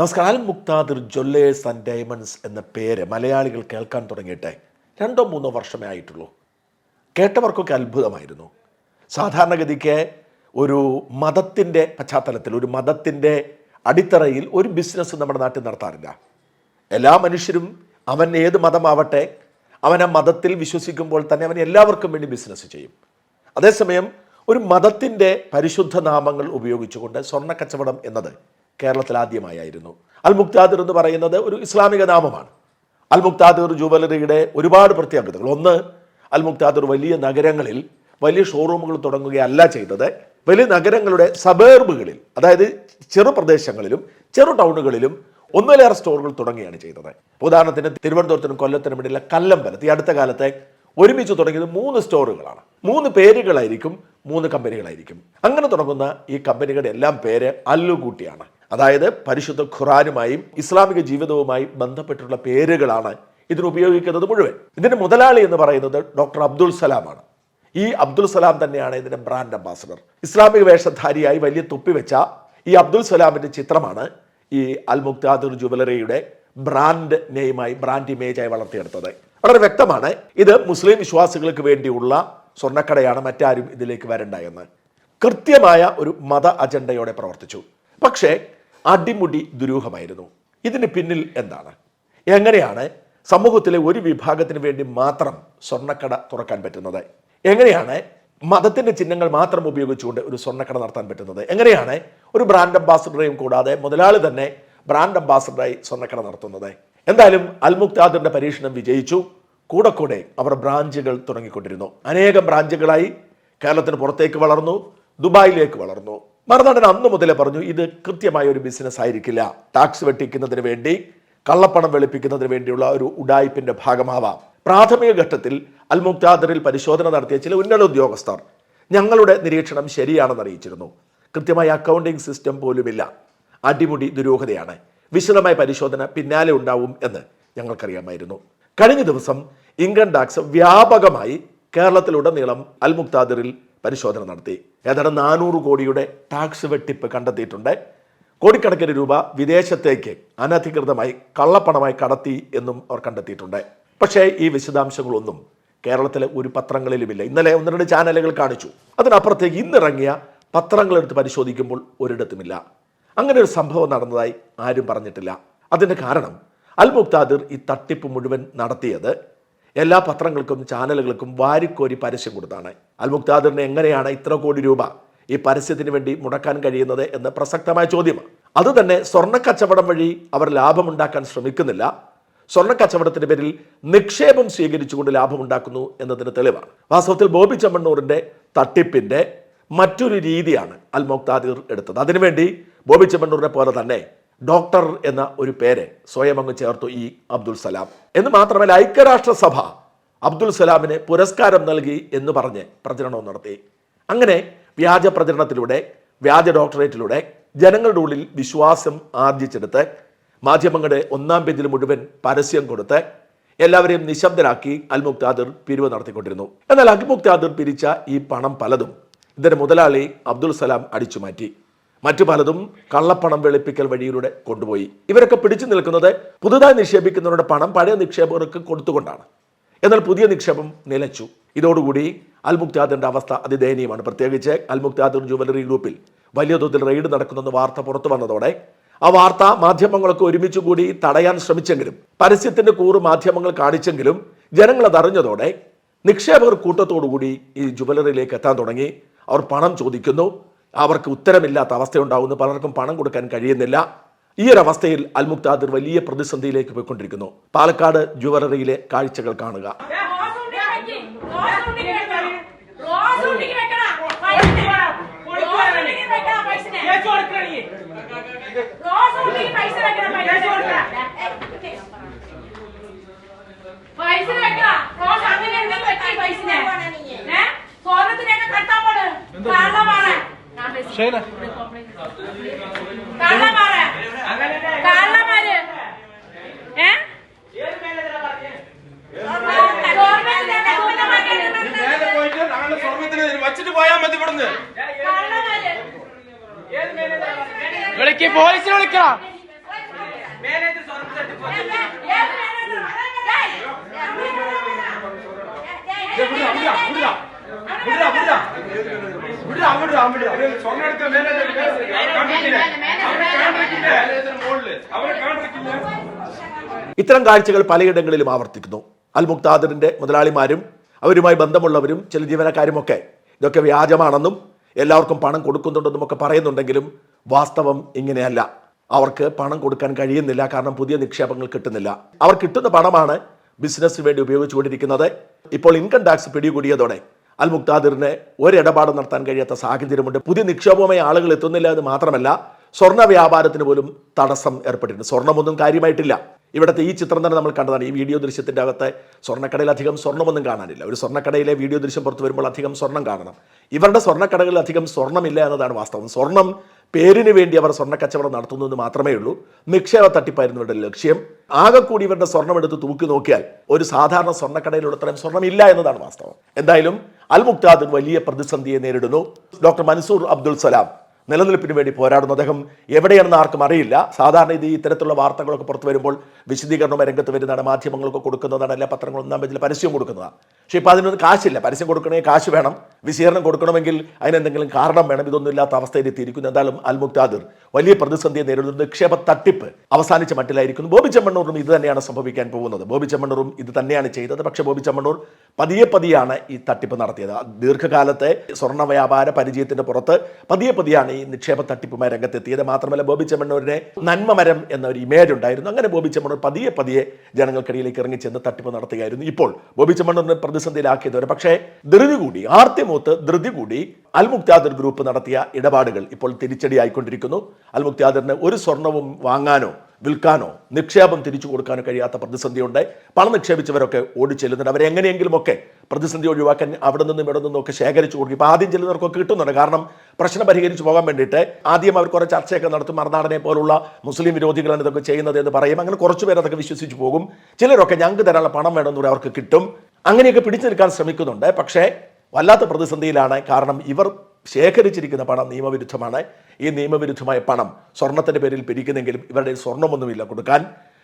നമസ്കാരം. Muqtadir Jewellers and diamonds എന്ന പേര് മലയാളികൾ കേൾക്കാൻ തുടങ്ങിയിട്ട് രണ്ടോ മൂന്നോ വർഷമേ ആയിട്ടുള്ളൂ. കേട്ടവർക്കൊക്കെ അത്ഭുതമായിരുന്നു. സാധാരണഗതിക്ക് ഒരു മതത്തിന്റെ പശ്ചാത്തലത്തിൽ ഒരു മതത്തിന്റെ അടിത്തറയിൽ ഒരു ബിസിനസ് നമ്മുടെ നാട്ടിൽ നടത്താറില്ല. എല്ലാ മനുഷ്യരും അവൻ ഏത് മതമാവട്ടെ അവൻ ആ മതത്തിൽ വിശ്വസിക്കുമ്പോൾ തന്നെ അവൻ എല്ലാവർക്കും വേണ്ടി ബിസിനസ് ചെയ്യും. അതേസമയം ഒരു മതത്തിന്റെ പരിശുദ്ധ നാമങ്ങൾ ഉപയോഗിച്ചുകൊണ്ട് സ്വർണ കച്ചവടം എന്നത് കേരളത്തിൽ ആദ്യമായായിരുന്നു അൽ മുക്താദിർ എന്ന് പറയുന്നത് ഒരു ഇസ്ലാമിക നാമമാണ്. അൽ മുക്താദിർ ജുവലറിയുടെ ഒരുപാട് പ്രത്യേകതകൾ. ഒന്ന് അൽ മുക്താദിർ വലിയ നഗരങ്ങളിൽ വലിയ ഷോറൂമുകൾ തുടങ്ങുകയല്ല ചെയ്തത്. വലിയ നഗരങ്ങളുടെ സബേർബുകളിൽ അതായത് ചെറു പ്രദേശങ്ങളിലും ചെറു ടൗണുകളിലും ഒന്നിലേറെ സ്റ്റോറുകൾ തുടങ്ങിയാണ് ചെയ്തത്. ഉദാഹരണത്തിന് തിരുവനന്തപുരത്തിനും കൊല്ലത്തിനും ഇടയിലെ കല്ലമ്പലത്ത് ഈ അടുത്ത കാലത്തെ ഒരുമിച്ച് തുടങ്ങിയത് മൂന്ന് സ്റ്റോറുകളാണ് മൂന്ന് പേരുകളായിരിക്കും മൂന്ന് കമ്പനികളായിരിക്കും അങ്ങനെ തുടങ്ങുന്ന ഈ കമ്പനികളുടെ എല്ലാം പേര് അല്ലുകൂട്ടിയാണ്. അതായത് പരിശുദ്ധ ഖുറാനുമായും ഇസ്ലാമിക ജീവിതവുമായി ബന്ധപ്പെട്ടുള്ള പേരുകളാണ് ഇതിനുപയോഗിക്കുന്നത് മുഴുവൻ. ഇതിന്റെ മുതലാളി എന്ന് പറയുന്നത് ഡോക്ടർ അബ്ദുൽ സലാമാണ്. ഈ അബ്ദുൽ സലാം തന്നെയാണ് ഇതിന്റെ ബ്രാൻഡ് അംബാസഡർ. ഇസ്ലാമിക വേഷധാരിയായി വലിയ തൊപ്പി വെച്ച ഈ അബ്ദുൽ സലാമിന്റെ ചിത്രമാണ് ഈ അൽ മുക്താദുർ ജുവലറിയുടെ ബ്രാൻഡ് നെയിമായി ബ്രാൻഡ് ഇമേജായി വളർത്തിയെടുത്തത്. വളരെ വ്യക്തമാണ് ഇത് മുസ്ലിം വിശ്വാസികൾക്ക് വേണ്ടിയുള്ള സ്വർണക്കടയാണ് മറ്റാരും ഇതിലേക്ക് വരണ്ട എന്ന്. കൃത്യമായ ഒരു മത അജണ്ടയോടെ പ്രവർത്തിച്ചു. പക്ഷേ അടിമുടി ദുരൂഹമായിരുന്നു. ഇതിന് പിന്നിൽ എന്താണ്? എങ്ങനെയാണ് സമൂഹത്തിലെ ഒരു വിഭാഗത്തിന് വേണ്ടി മാത്രം സ്വർണക്കട തുറക്കാൻ പറ്റുന്നത്? എങ്ങനെയാണ് മതത്തിന്റെ ചിഹ്നങ്ങൾ മാത്രം ഉപയോഗിച്ചുകൊണ്ട് ഒരു സ്വർണക്കട നടത്താൻ പറ്റുന്നത്? എങ്ങനെയാണ് ഒരു ബ്രാൻഡ് അംബാസഡറെയും കൂടാതെ മുതലാളി തന്നെ ബ്രാൻഡ് അംബാസഡറായി സ്വർണക്കട നടത്തുന്നത്? എന്തായാലും അൽമുക്താദിന്റെ പരീക്ഷണം വിജയിച്ചു. കൂടെ കൂടെ അവർ ബ്രാഞ്ചുകൾ തുടങ്ങിക്കൊണ്ടിരുന്നു. അനേകം ബ്രാഞ്ചുകളായി കേരളത്തിന് പുറത്തേക്ക് വളർന്നു ദുബായിലേക്ക് വളർന്നു. മറുനാടൻ അന്ന് മുതലേ പറഞ്ഞു ഇത് കൃത്യമായ ഒരു ബിസിനസ് ആയിരിക്കില്ല. ടാക്സ് വെട്ടിക്കുന്നതിന് വേണ്ടി കള്ളപ്പണം വെളുപ്പിക്കുന്നതിന് വേണ്ടിയുള്ള ഒരു ഉഡായിപ്പിന്റെ ഭാഗമാവാം. പ്രാഥമിക ഘട്ടത്തിൽ അൽ മുക്താദറിൽ പരിശോധന നടത്തിയ ചില ഉന്നത ഉദ്യോഗസ്ഥർ ഞങ്ങളുടെ നിരീക്ഷണം ശരിയാണെന്ന് അറിയിച്ചിരുന്നു. കൃത്യമായ അക്കൗണ്ടിംഗ് സിസ്റ്റം പോലുമില്ല. അടിമുടി ദുരൂഹതയാണ്. വിശദമായ പരിശോധന പിന്നാലെ ഉണ്ടാവും എന്ന് ഞങ്ങൾക്കറിയാമായിരുന്നു. കഴിഞ്ഞ ദിവസം ഇൻകം ടാക്സ് വ്യാപകമായി കേരളത്തിലുടനീളം അൽ മുക്താദിറിൽ പരിശോധന നടത്തി. ഏതാണ്ട് നാനൂറ് കോടിയുടെ ടാക്സ് വെട്ടിപ്പ് കണ്ടെത്തിയിട്ടുണ്ട്. കോടിക്കണക്കിന് രൂപ വിദേശത്തേക്ക് അനധികൃതമായി കള്ളപ്പണമായി കടത്തി എന്നും അവർ കണ്ടെത്തിയിട്ടുണ്ട്. പക്ഷേ ഈ വിശദാംശങ്ങളൊന്നും കേരളത്തിലെ ഒരു പത്രങ്ങളിലുമില്ല. ഇന്നലെ ഒന്ന് രണ്ട് ചാനലുകൾ കാണിച്ചു. അതിനപ്പുറത്തേക്ക് ഇന്നിറങ്ങിയ പത്രങ്ങളെടുത്ത് പരിശോധിക്കുമ്പോൾ ഒരിടത്തുമില്ല. അങ്ങനെ ഒരു സംഭവം നടന്നതായി ആരും പറഞ്ഞിട്ടില്ല. അതിന്റെ കാരണം അൽ മുക്താദിർ ഈ തട്ടിപ്പ് മുഴുവൻ നടത്തിയത് എല്ലാ പത്രങ്ങൾക്കും ചാനലുകൾക്കും വാരിക്കോരി പരസ്യം കൊടുത്താണ്. അൽമുക്താദറിന് എങ്ങനെയാണ് ഇത്ര കോടി രൂപ ഈ പരസ്യത്തിന് വേണ്ടി മുടക്കാൻ കഴിയുന്നത് എന്ന് പ്രസക്തമായ ചോദ്യമാണ് അതുതന്നെ തന്നെ സ്വർണക്കച്ചവടം വഴി അവർ ലാഭമുണ്ടാക്കാൻ ശ്രമിക്കുന്നില്ല. സ്വർണക്കച്ചവടത്തിന്റെ പേരിൽ നിക്ഷേപം സ്വീകരിച്ചുകൊണ്ട് ലാഭമുണ്ടാക്കുന്നു എന്നതിന് തെളിവാണ്. വാസ്തവത്തിൽ ബോബി ചെമ്മണ്ണൂറിന്റെ തട്ടിപ്പിന്റെ മറ്റൊരു രീതിയാണ് അൽമുക്താദിർ എടുത്തത്. അതിനുവേണ്ടി ബോബി ചെമ്മണ്ണൂരിനെ പോലെ തന്നെ ഡോക്ടർ എന്ന ഒരു പേര് സ്വയം അങ്ങ് ചേർത്തു ഈ അബ്ദുൽ സലാം. എന്ന് മാത്രമല്ല ഐക്യരാഷ്ട്രസഭ അബ്ദുൽ സലാമിന് പുരസ്കാരം നൽകി എന്ന് പറഞ്ഞ് പ്രചരണവും നടത്തി. അങ്ങനെ വ്യാജ പ്രചരണത്തിലൂടെ വ്യാജ ഡോക്ടറേറ്റിലൂടെ ജനങ്ങളുടെ ഉള്ളിൽ വിശ്വാസം ആർജിച്ചെടുത്ത് മാധ്യമങ്ങളുടെ ഒന്നാം പേജിൽ മുഴുവൻ പരസ്യം കൊടുത്ത് എല്ലാവരെയും നിശബ്ദരാക്കി അൽമുക്താദിർ പിരിവ് നടത്തിക്കൊണ്ടിരുന്നു. എന്നാൽ അൽമുക്താദിർ പിരിച്ച ഈ പണം പലതും ഇതിന്റെ മുതലാളി അബ്ദുൽ സലാം അടിച്ചു മാറ്റി മറ്റു പലതും കള്ളപ്പണം വെളുപ്പിക്കൽ വഴിയിലൂടെ കൊണ്ടുപോയി. ഇവരൊക്കെ പിടിച്ചു നിൽക്കുന്നത് പുതുതായി നിക്ഷേപിക്കുന്നവരുടെ പണം പഴയ നിക്ഷേപകർക്ക് കൊടുത്തുകൊണ്ടാണ്. എന്നാൽ പുതിയ നിക്ഷേപം നിലച്ചു. ഇതോടുകൂടി അൽമുക്താദിന്റെ അവസ്ഥ അതിദയനീയമാണ്. പ്രത്യേകിച്ച് അൽമുക്താദിർ ജുവലറി ഗ്രൂപ്പിൽ വലിയ തോതിൽ റെയ്ഡ് നടക്കുന്നെന്ന് വാർത്ത പുറത്തു വന്നതോടെ ആ വാർത്ത മാധ്യമങ്ങളൊക്കെ ഒരുമിച്ച് കൂടി തടയാൻ ശ്രമിച്ചെങ്കിലും പരസ്യത്തിന്റെ കൂറ് മാധ്യമങ്ങൾ കാണിച്ചെങ്കിലും ജനങ്ങൾ അതറിഞ്ഞതോടെ നിക്ഷേപകർ കൂട്ടത്തോടുകൂടി ഈ ജുവലറിയിലേക്ക് എത്താൻ തുടങ്ങി. അവർ പണം ചോദിക്കുന്നു അവർക്ക് ഉത്തരമില്ലാത്ത അവസ്ഥയുണ്ടാകുന്നു പലർക്കും പണം കൊടുക്കാൻ കഴിയുന്നില്ല. ഈ ഒരു അവസ്ഥയിൽ അൽമുക്താദിർ വലിയ പ്രതിസന്ധിയിലേക്ക് പോയിക്കൊണ്ടിരിക്കുന്നു. പാലക്കാട് ജുവലറിയിലെ കാഴ്ചകൾ കാണുക. പൈസ ഉണ്ടെങ്കിൽ വെക്കണം. റോസ് ഉണ്ടെങ്കിൽ വെക്കണം പൈസനെ. റോസ് ഉണ്ടെങ്കിൽ വെക്കണം പൈസനെ. റോസ് ഉണ്ടെങ്കിൽ പൈസ വെക്കണം പൈസനെ. പൈസ വെക്കണം. റോസ് അങ്ങനെ ഉണ്ടെങ്കിൽ വെക്കണം പൈസനെ. ഏ? സ്വർണത്തിനൊക്കെ കെട്ടാൻ പോണ്. കള്ളമാണ്. കള്ളമാണ്. കള്ളന്മാര്. ഏ? വച്ചിട്ട് പോയാൽ മതി ഇവിടുന്ന്. വിളിക്ക് പോലീസിനെ വിളിക്കണം Yeah, yeah, തട്ടിപ്പ് ഇത്തരം കാഴ്ചകൾ പലയിടങ്ങളിലും ആവർത്തിക്കുന്നു. അൽ മുക്താദിറിന്റെ മുതലാളിമാരും അവരുമായി ബന്ധമുള്ളവരും ചില ജീവനക്കാരുമൊക്കെ ഇതൊക്കെ വ്യാജമാണെന്നും എല്ലാവർക്കും പണം കൊടുക്കുന്നുണ്ടെന്നും ഒക്കെ പറയുന്നുണ്ടെങ്കിലും വാസ്തവം ഇങ്ങനെയല്ല. അവർക്ക് പണം കൊടുക്കാൻ കഴിയുന്നില്ല. കാരണം പുതിയ നിക്ഷേപങ്ങൾ കിട്ടുന്നില്ല. അവർ കിട്ടുന്ന പണമാണ് ബിസിനസ്സിന് വേണ്ടി ഉപയോഗിച്ചുകൊണ്ടിരിക്കുന്നത്. ഇപ്പോൾ ഇൻകം ടാക്സ് പിടികൂടിയതോടെ അൽ മുക്താദിറിന് ഒരിടപാട് നടത്താൻ കഴിയാത്ത സാഹചര്യമുണ്ട്. പുതിയ നിക്ഷേപവുമായി ആളുകൾ എത്തുന്നില്ല എന്ന് മാത്രമല്ല സ്വർണ വ്യാപാരത്തിന് പോലും തടസ്സം ഏർപ്പെട്ടിട്ടുണ്ട്. സ്വർണമൊന്നും കാര്യമായിട്ടില്ല. ഇവിടുത്തെ ഈ ചിത്രം തന്നെ നമ്മൾ കണ്ടതാണ്. ഈ വീഡിയോ ദൃശ്യത്തിന്റെ അകത്ത് സ്വർണക്കടയിൽ അധികം സ്വർണമൊന്നും കാണാനില്ല. ഒരു സ്വർണക്കടയിലെ വീഡിയോ ദൃശ്യം പുറത്തു വരുമ്പോൾ അധികം സ്വർണം കാണണം. ഇവരുടെ സ്വർണക്കടകളിൽ അധികം സ്വർണമില്ല എന്നതാണ് വാസ്തവം. സ്വർണം പേരിന് വേണ്ടി അവർ സ്വർണ കച്ചവടം നടത്തുന്നു എന്ന് മാത്രമേ ഉള്ളൂ. നിക്ഷേപ തട്ടിപ്പായിരുന്നു ഇവരുടെ ലക്ഷ്യം. ആകെ കൂടി ഇവരുടെ സ്വർണം എടുത്ത് തൂക്കി നോക്കിയാൽ ഒരു സാധാരണ സ്വർണക്കടയിലുള്ള സ്വർണമില്ല എന്നതാണ് വാസ്തവം. എന്തായാലും അൽ മുക്താദ് വലിയ പ്രതിസന്ധിയെ നേരിടുന്നു. ഡോക്ടർ മൻസൂർ അബ്ദുൽ സലാം നിലനിൽപ്പിന് വേണ്ടി പോരാടുന്നു. അദ്ദേഹം എവിടെയാണെന്ന് ആർക്കും അറിയില്ല. സാധാരണ ഇത് ഇത്തരത്തിലുള്ള വാർത്തകളൊക്കെ പുറത്തു വരുമ്പോൾ വിശദീകരണം രംഗത്ത് വരുന്നതാണ് മാധ്യമങ്ങളൊക്കെ കൊടുക്കുന്നതാണ് എല്ലാ പത്രങ്ങളും ഒന്നാം പരസ്യം കൊടുക്കുന്നതാണ്. പക്ഷേ ഇപ്പോൾ അതിനൊന്നും കാശില്ല. പരസ്യം കൊടുക്കണമെങ്കിൽ കാശ് വേണം. വിശീകരണം കൊടുക്കണമെങ്കിൽ അതിനെന്തെങ്കിലും കാരണം വേണം. ഇതൊന്നും ഇല്ലാത്ത അവസ്ഥയിൽ എത്തിയിരിക്കുന്നു. എന്തായാലും അൽ മുക്താദിർ വലിയ പ്രതിസന്ധിയെ നേരിടുന്ന. നിക്ഷേപ തട്ടിപ്പ് അവസാനിച്ച മട്ടിലായിരിക്കുന്നു. ബോബി ചെമ്മണ്ണൂറും ഇത് തന്നെയാണ് സംഭവിക്കാൻ പോകുന്നത്. ബോബി ചെമ്മണ്ണൂറും ഇത് തന്നെയാണ് ചെയ്തത്. പക്ഷേ ബോബി ചെമ്മണ്ണൂർ പതിയെ പതിയാണ് ഈ തട്ടിപ്പ് നടത്തിയത്. ദീർഘകാലത്തെ സ്വർണ വ്യാപാര പരിചയത്തിന്റെ പുറത്ത് പതിയെ പതിയാണ് ഈ നിക്ഷേപ തട്ടിപ്പുമായി രംഗത്തെത്തിയത്. മാത്രമല്ല ബോബി ചെമ്മണ്ണൂരിനെ നന്മമരം എന്ന ഒരു ഇമേജ് ഉണ്ടായിരുന്നു. അങ്ങനെ ബോബി ചെമ്മണ്ണൂർ പതിയെ പതിയെ ജനങ്ങൾക്കിടയിലേക്ക് ഇറങ്ങിച്ചെന്ന് തട്ടിപ്പ് നടത്തുകയായിരുന്നു. ഇപ്പോൾ ബോബി ചെമ്മണ്ണൂരിനെ പ്രതിസന്ധിയിലാക്കിയതുവരെ പക്ഷേ ധൃതി കൂടി ആർത്തിമൂത്ത് ധൃതി കൂടി അൽ മുക്താദിർ ഗ്രൂപ്പ് നടത്തിയ ഇടപാടുകൾ ഇപ്പോൾ തിരിച്ചടിയായിക്കൊണ്ടിരിക്കുന്നു. ആയിക്കൊണ്ടിരിക്കുന്നു മുക്താദിറിന് ഒരു സ്വർണവും വാങ്ങാനോ വിൽക്കാനോ നിക്ഷേപം തിരിച്ചു കൊടുക്കാനോ കഴിയാത്ത പ്രതിസന്ധിയുണ്ട്. പണം നിക്ഷേപിച്ചവരൊക്കെ ഓടി ചെല്ലുന്നുണ്ട് അവരെങ്ങനെയെങ്കിലുമൊക്കെ പ്രതിസന്ധി ഒഴിവാക്കാൻ അവിടെ നിന്നും ഇവിടെ നിന്നും ഒക്കെ ശേഖരിച്ചു കൊടുക്കും. ഇപ്പോൾ ആദ്യം ചെല്ലുന്നവർക്കൊക്കെ കിട്ടുന്നുണ്ട്. കാരണം പ്രശ്നം പരിഹരിച്ചു പോകാൻ വേണ്ടിയിട്ട് ആദ്യം അവർ കുറേ ചർച്ചയൊക്കെ നടത്തും. മറുനാടനെ പോലുള്ള മുസ്ലിം വിരോധികളാണ് ഇതൊക്കെ ചെയ്യുന്നത് എന്ന് പറയും. അങ്ങനെ കുറച്ച് പേർ അതൊക്കെ വിശ്വസിച്ച് പോകും. ചിലരൊക്കെ ഞങ്ങൾക്ക് തരാനുള്ള പണം വേണമെന്ന് പറയും അവർക്ക് കിട്ടും. അങ്ങനെയൊക്കെ പിടിച്ചു നിൽക്കാൻ ശ്രമിക്കുന്നുണ്ട്. പക്ഷേ വല്ലാത്ത പ്രതിസന്ധിയിലാണ്. കാരണം ഇവർ ശേഖരിച്ചിരിക്കുന്ന പണം നിയമവിരുദ്ധമാണ്. ഈ നിയമവിരുദ്ധമായ പണം സ്വർണത്തിന്റെ പേരിൽ പിരിക്കുന്നെങ്കിലും ഇവരുടെ സ്വർണമൊന്നുമില്ല. കൊടുക്കാൻ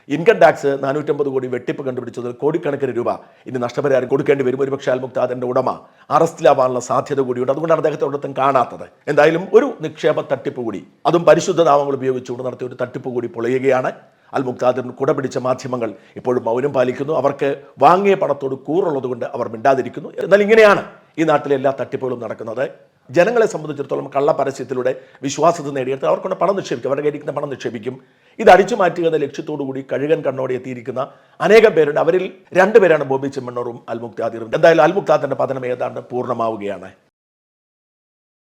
ഇൻകം ടാക്സ് നാനൂറ്റമ്പത് കോടി വെട്ടിപ്പ് കണ്ടുപിടിച്ചത് കോടിക്കണക്കിന് രൂപ ഇനി നഷ്ടപരിഹാരം കൊടുക്കേണ്ടി വരും. ഒരുപക്ഷെ അൽ മുക്താദിന്റെ ഉടമ അറസ്റ്റിലാവാനുള്ള സാധ്യത കൂടിയുണ്ട്. അതുകൊണ്ടാണ് അദ്ദേഹത്തെ ഒരിടത്തും കാണാത്തത്. എന്തായാലും ഒരു നിക്ഷേപ തട്ടിപ്പ് കൂടി അതും പരിശുദ്ധ നാമങ്ങൾ ഉപയോഗിച്ചുകൊണ്ട് നടത്തിയ ഒരു തട്ടിപ്പ് കൂടി പൊളിയുകയാണ്. അൽ മുക്താദിറിന് കുട പിടിച്ച മാധ്യമങ്ങൾ ഇപ്പോഴും മൗനം പാലിക്കുന്നു. അവർക്ക് വാങ്ങിയ പണത്തോട് കൂറുള്ളതുകൊണ്ട് അവർ മിണ്ടാതിരിക്കുന്നു. എന്നാൽ ഇങ്ങനെയാണ് ഈ നാട്ടിലെ എല്ലാ തട്ടിപ്പുകളും നടക്കുന്നത്. ജനങ്ങളെ സംബന്ധിച്ചിടത്തോളം കള്ള പരസ്യത്തിലൂടെ വിശ്വാസത നേടിയെടുത്ത് അവർക്കൊണ്ട് പണം നിക്ഷേപിക്കും അവരുടെ കയ്യിരിക്കുന്ന പണം നിക്ഷേപിക്കും. ഇത് അടിച്ചു മാറ്റുക എന്ന ലക്ഷ്യത്തോടു കൂടി കഴുകൻ കണ്ണോടെ എത്തിയിരിക്കുന്ന അനേകം പേരുണ്ട്. അവരിൽ രണ്ടുപേരാണ് ബോബി ചെമ്മണ്ണൂറും അൽമുക്താദിറും. എന്തായാലും അൽമുക്താദിന്റെ പതനം ഏതാണ്ട് പൂർണമാവുകയാണ്.